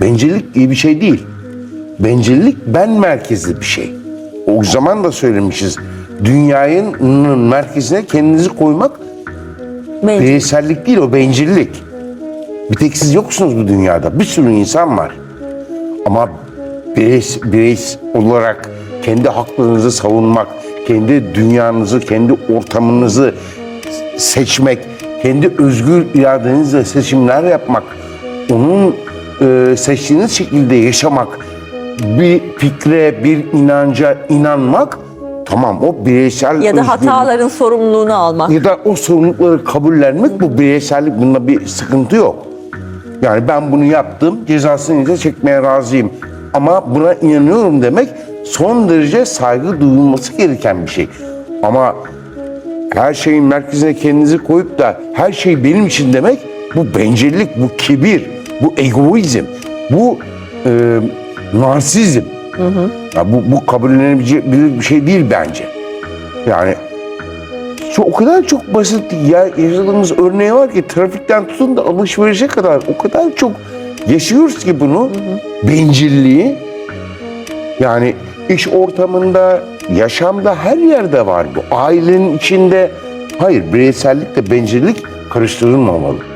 bencillik diye bir şey değil. Bencillik ben merkezli bir şey. O zaman da söylemişiz. Dünyanın merkezine kendinizi koymak Bencil. bireysellik değil o bencillik. Bir tek siz yoksunuz bu dünyada. Bir sürü insan var. Ama birey, birey olarak kendi haklarınızı savunmak, kendi dünyanızı, kendi ortamınızı seçmek, kendi özgür iradenizle seçimler yapmak, onun e, seçtiğiniz şekilde yaşamak, bir fikre, bir inanca inanmak, tamam o bireysel Ya da hataların sorumluluğunu almak. Ya da o sorumlulukları kabullenmek bu bireysellik. Bunda bir sıkıntı yok. Yani ben bunu yaptım, cezasını ise çekmeye razıyım. Ama buna inanıyorum demek son derece saygı duyulması gereken bir şey. Ama her şeyin merkezine kendinizi koyup da her şey benim için demek bu bencillik, bu kibir, bu egoizm, bu e, narsizm. Ya bu, bu kabullenebilir bir şey değil bence. Yani şu o kadar çok basit ya yaşadığımız örneği var ki trafikten tutun da alışverişe kadar o kadar çok yaşıyoruz ki bunu bencilliği yani iş ortamında yaşamda her yerde var bu ailenin içinde hayır bireysellikle bencillik karıştırılmamalı.